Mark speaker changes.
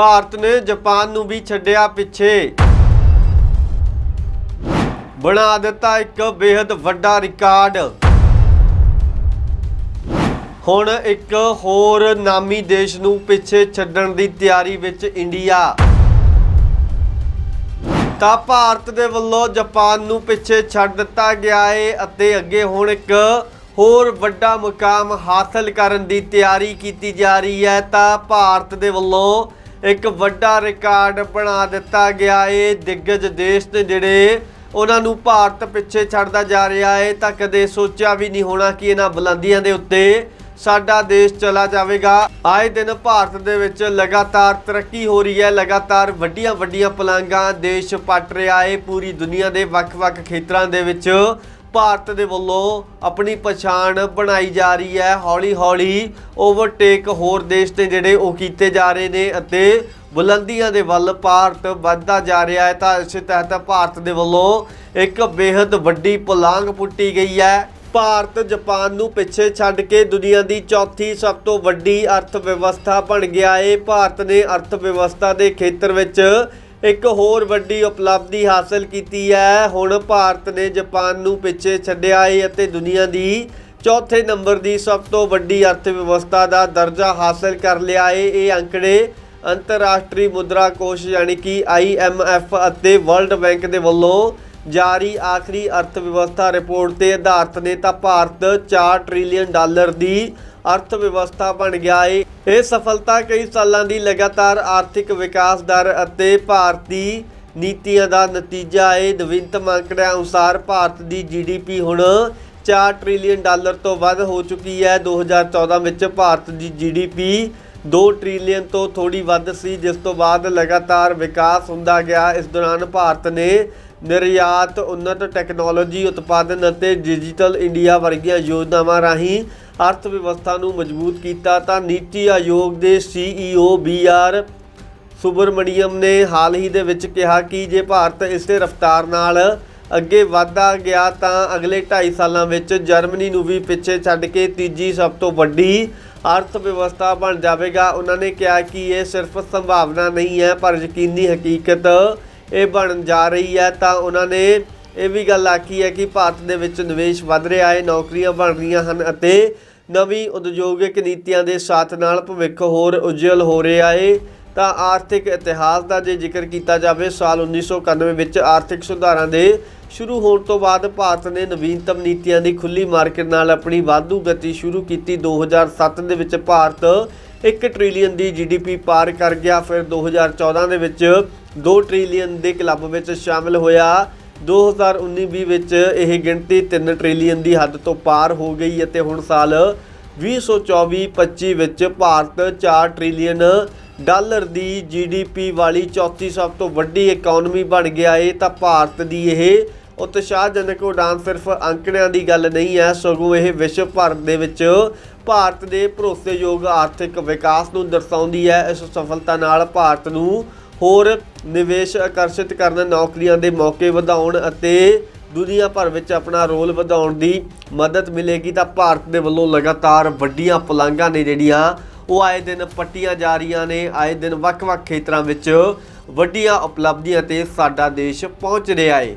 Speaker 1: ਭਾਰਤ ਨੇ ਜਾਪਾਨ ਨੂੰ ਵੀ ਛੱਡਿਆ ਪਿੱਛੇ। ਬਣਾ ਦਿੱਤਾ ਇੱਕ ਬੇहद ਵੱਡਾ ਰਿਕਾਰਡ। ਹੁਣ ਇੱਕ ਹੋਰ ਨਾਮੀ ਦੇਸ਼ ਨੂੰ ਪਿੱਛੇ ਛੱਡਣ ਦੀ ਤਿਆਰੀ ਵਿੱਚ ਇੰਡੀਆ। ਤਾਂ ਭਾਰਤ ਦੇ ਵੱਲੋਂ ਜਾਪਾਨ ਨੂੰ ਪਿੱਛੇ ਛੱਡ ਦਿੱਤਾ ਗਿਆ ਹੈ ਅਤੇ ਅੱਗੇ ਹੁਣ ਇੱਕ ਹੋਰ ਵੱਡਾ ਮੁਕਾਮ ਹਾਸਲ ਕਰਨ ਦੀ ਤਿਆਰੀ ਕੀਤੀ ਜਾ ਰਹੀ ਹੈ। ਤਾਂ ਭਾਰਤ ਦੇ ਵੱਲੋਂ ਇੱਕ ਵੱਡਾ ਰਿਕਾਰਡ ਬਣਾ ਦਿੱਤਾ ਗਿਆ ਏ। ਦਿੱਗਜ ਦੇਸ਼ ਨੇ ਜਿਹੜੇ ਉਹਨਾਂ ਨੂੰ ਭਾਰਤ ਪਿੱਛੇ ਛੱਡਦਾ ਜਾ ਰਿਹਾ ਹੈ ਤਾਂ ਕਦੇ ਸੋਚਿਆ ਵੀ ਨਹੀਂ ਹੋਣਾ ਕਿ ਇਹਨਾਂ ਬੁਲੰਦੀਆਂ ਦੇ ਉੱਤੇ ਸਾਡਾ ਦੇਸ਼ ਚਲਾ ਜਾਵੇਗਾ। ਆਏ ਦਿਨ ਭਾਰਤ ਦੇ ਵਿੱਚ ਲਗਾਤਾਰ ਤਰੱਕੀ ਹੋ ਰਹੀ ਹੈ। ਲਗਾਤਾਰ ਵੱਡੀਆਂ ਵੱਡੀਆਂ ਪਲਾਂਘਾਂ ਦੇਸ਼ ਪੱਟ ਰਿਹਾ ਹੈ। ਪੂਰੀ ਦੁਨੀਆ ਦੇ ਵੱਖ-ਵੱਖ ਖੇਤਰਾਂ ਦੇ ਵਿੱਚ ਭਾਰਤ ਦੇ ਵੱਲੋਂ ਆਪਣੀ ਪਛਾਣ ਬਣਾਈ ਜਾ ਰਹੀ ਹੈ। ਹੌਲੀ-ਹੌਲੀ ਓਵਰਟੇਕ ਹੋਰ ਦੇਸ਼ ਨੇ ਜਿਹੜੇ ਉਹ ਕੀਤੇ ਜਾ ਰਹੇ ਨੇ ਅਤੇ ਬੁਲੰਦੀਆਂ ਦੇ ਵੱਲ ਭਾਰਤ ਵੱਧਦਾ ਜਾ ਰਿਹਾ ਹੈ। ਤਾਂ ਇਸੇ ਤਹਿਤ ਭਾਰਤ ਦੇ ਵੱਲੋਂ ਇੱਕ ਬੇहद ਵੱਡੀ ਪਲਾਂਗ ਪੁੱਟੀ ਗਈ ਹੈ। ਭਾਰਤ ਜਾਪਾਨ ਨੂੰ ਪਿੱਛੇ ਛੱਡ ਕੇ ਦੁਨੀਆ ਦੀ ਚੌਥੀ ਸਭ ਤੋਂ ਵੱਡੀ ਅਰਥ ਵਿਵਸਥਾ ਬਣ ਗਿਆ ਏ। ਭਾਰਤ ਨੇ ਅਰਥ ਵਿਵਸਥਾ ਦੇ ਖੇਤਰ ਵਿੱਚ ਇੱਕ ਹੋਰ ਵੱਡੀ ਉਪਲਬਧੀ ਹਾਸਲ ਕੀਤੀ ਹੈ। ਹੁਣ ਭਾਰਤ ਨੇ ਜਾਪਾਨ ਨੂੰ ਪਿੱਛੇ ਛੱਡਿਆ ਏ ਅਤੇ ਦੁਨੀਆ ਦੀ ਚੌਥੇ ਨੰਬਰ ਦੀ ਸਭ ਤੋਂ ਵੱਡੀ ਅਰਥ ਵਿਵਸਥਾ ਦਾ ਦਰਜਾ ਹਾਸਲ ਕਰ ਲਿਆ ਏ। ਇਹ ਅੰਕੜੇ ਅੰਤਰਰਾਸ਼ਟਰੀ ਮੁਦਰਾ ਕੋਸ਼ ਯਾਨੀ ਕਿ IMF ਅਤੇ ਵਰਲਡ ਬੈਂਕ ਦੇ ਵੱਲੋਂ ਜਾਰੀ ਆਖਰੀ ਅਰਥ ਵਿਵਸਥਾ ਰਿਪੋਰਟ ਤੇ ਆਧਾਰਿਤ ਨੇ ਤਾਂ ਭਾਰਤ 4 ਟ੍ਰਿਲੀਅਨ ਡਾਲਰ ਦੀ ਅਰਥ ਵਿਵਸਥਾ ਬਣ ਗਿਆ ਏ। ਇਹ ਸਫਲਤਾ ਕਈ ਸਾਲਾਂ ਦੀ ਲਗਾਤਾਰ ਆਰਥਿਕ ਵਿਕਾਸ ਦਰ ਅਤੇ ਭਾਰਤੀ ਨੀਤੀਆਂ ਦਾ ਨਤੀਜਾ ਏ। ਨਵੀਨਤਮ ਅੰਕੜਿਆਂ ਅਨੁਸਾਰ ਭਾਰਤ ਦੀ ਜੀਡੀਪੀ ਹੁਣ 4 ਟ੍ਰਿਲੀਅਨ ਡਾਲਰ ਤੋਂ ਵੱਧ ਹੋ ਚੁੱਕੀ ਹੈ। 2014 ਵਿੱਚ ਭਾਰਤ ਦੀ ਜੀਡੀਪੀ 2 ਟ੍ਰਿਲੀਅਨ ਤੋਂ ਥੋੜੀ ਵੱਧ ਸੀ, ਜਿਸ ਤੋਂ ਬਾਅਦ ਲਗਾਤਾਰ ਵਿਕਾਸ ਹੁੰਦਾ ਗਿਆ। ਇਸ ਦੌਰਾਨ ਭਾਰਤ ਨੇ ਨਿਰਯਾਤ ਉન્નਤ ਟੈਕਨੋਲੋਜੀ ਉਤਪਾਦਨ ਅਤੇ ਡਿਜੀਟਲ ਇੰਡੀਆ ਵਰਗੀਆਂ ਯੋਜਨਾਵਾਂ ਰਾਹੀਂ ਅਰਥ ਵਿਵਸਥਾ ਨੂੰ ਮਜ਼ਬੂਤ ਕੀਤਾ। ਤਾਂ ਨੀਤੀ ਆਯੋਗ ਦੇ ਸੀਈਓ ਬੀਆਰ ਸੁਬਰਮਣੀਅਮ ਨੇ ਹਾਲ ਹੀ ਦੇ ਵਿੱਚ ਕਿਹਾ ਕਿ ਜੇ ਭਾਰਤ ਇਸੇ ਰਫ਼ਤਾਰ ਨਾਲ ਅੱਗੇ ਵਧਦਾ ਗਿਆ ਤਾਂ ਅਗਲੇ 2.5 ਸਾਲਾਂ ਵਿੱਚ ਜਰਮਨੀ ਨੂੰ ਵੀ ਪਿੱਛੇ ਛੱਡ ਕੇ ਤੀਜੀ ਸਭ ਤੋਂ ਵੱਡੀ ਅਰਥ ਵਿਵਸਥਾ ਬਣ ਜਾਵੇਗਾ। ਉਹਨਾਂ ਨੇ ਕਿਹਾ ਕਿ ਇਹ ਸਿਰਫ ਸੰਭਾਵਨਾ ਨਹੀਂ ਹੈ, ਪਰ ਯਕੀਨੀ ਹਕੀਕਤ ਇਹ ਬਣ ਜਾ ਰਹੀ ਹੈ। ਤਾਂ ਉਹਨਾਂ ਨੇ ਇਹ ਵੀ ਗੱਲ ਆਖੀ ਹੈ ਕਿ ਭਾਰਤ ਦੇ ਵਿੱਚ ਨਿਵੇਸ਼ ਵੱਧ ਰਿਹਾ ਹੈ, ਨੌਕਰੀਆਂ ਬਣ ਰਹੀਆਂ ਹਨ ਅਤੇ ਨਵੀਂ ਉਦਯੋਗਿਕ ਨੀਤੀਆਂ ਦੇ ਸਾਥ ਨਾਲ ਭਵਿੱਖ ਹੋਰ ਉਜਵਲ ਹੋ ਰਿਹਾ ਹੈ। ਤਾਂ ਆਰਥਿਕ ਇਤਿਹਾਸ ਦਾ ਜੇ ਜ਼ਿਕਰ ਕੀਤਾ ਜਾਵੇ, ਸਾਲ 1991 ਵਿੱਚ ਆਰਥਿਕ ਸੁਧਾਰਾਂ ਦੇ ਸ਼ੁਰੂ ਹੋਣ ਤੋਂ ਬਾਅਦ ਭਾਰਤ ਨੇ ਨਵੀਨਤਮ ਨੀਤੀਆਂ ਦੀ ਖੁੱਲੀ ਮਾਰਕੀਟ ਨਾਲ ਆਪਣੀ ਵਾਧੂ ਗਤੀ ਸ਼ੁਰੂ ਕੀਤੀ। 2007 ਦੇ ਵਿੱਚ ਭਾਰਤ 1 ਟ੍ਰਿਲੀਅਨ ਦੀ ਜੀਡੀਪੀ ਪਾਰ ਕਰ ਗਿਆ। ਫਿਰ 2014 ਦੇ ਵਿੱਚ 2 ਟ੍ਰਿਲੀਅਨ ਦੇ ਕਲੱਬ ਵਿੱਚ ਸ਼ਾਮਿਲ ਹੋਇਆ। 2019-20 ਵਿੱਚ ਇਹ ਗਿਣਤੀ 3 ਟ੍ਰਿਲੀਅਨ ਦੀ ਹੱਦ ਤੋਂ ਪਾਰ ਹੋ ਗਈ ਅਤੇ ਹੁਣ ਸਾਲ 2024-25 ਵਿੱਚ ਭਾਰਤ 4 ਟ੍ਰਿਲੀਅਨ ਡਾਲਰ ਦੀ ਜੀਡੀਪੀ ਵਾਲੀ ਚੌਥੀ ਸਭ ਤੋਂ ਵੱਡੀ ਇਕਨੋਮੀ ਬਣ ਗਿਆ ਏ, ਤਾਂ ਭਾਰਤ ਦੀ ਇਹ ਉਤਸ਼ਾਹਜਨਕ ਉਡਾਨ ਸਿਰਫ ਅੰਕੜਿਆਂ ਦੀ ਗੱਲ ਨਹੀਂ ਹੈ, ਸਗੋਂ ਇਹ ਵਿਸ਼ਵ ਭਰ ਦੇ ਵਿੱਚ ਭਾਰਤ ਦੇ ਭਰੋਸੇਯੋਗ ਆਰਥਿਕ ਵਿਕਾਸ ਨੂੰ ਦਰਸਾਉਂਦੀ ਹੈ। ਇਸ ਸਫਲਤਾ ਨਾਲ ਭਾਰਤ ਨੂੰ ਹੋਰ ਨਿਵੇਸ਼ ਆਕਰਸ਼ਿਤ ਕਰਨ, ਨੌਕਰੀਆਂ ਦੇ ਮੌਕੇ ਵਧਾਉਣ ਅਤੇ ਦੁਨੀਆ ਭਰ ਵਿੱਚ ਆਪਣਾ ਰੋਲ ਵਧਾਉਣ ਦੀ ਮਦਦ ਮਿਲੇਗੀ, ਤਾਂ ਭਾਰਤ ਦੇ ਵੱਲੋਂ ਲਗਾਤਾਰ ਵੱਡੀਆਂ ਪਲਾਂਘਾਂ ਨੇ ਜਿਹੜੀਆਂ ਉਹ ਆਏ ਦਿਨ ਪੱਟੀਆਂ ਜਾ ਰਹੀਆਂ ਨੇ, ਆਏ ਦਿਨ ਵੱਖ-ਵੱਖ ਖੇਤਰਾਂ ਵਿੱਚ ਵੱਡੀਆਂ ਉਪਲਬਧੀਆਂ ਤੇ ਸਾਡਾ ਦੇਸ਼ ਪਹੁੰਚ ਰਿਹਾ ਹੈ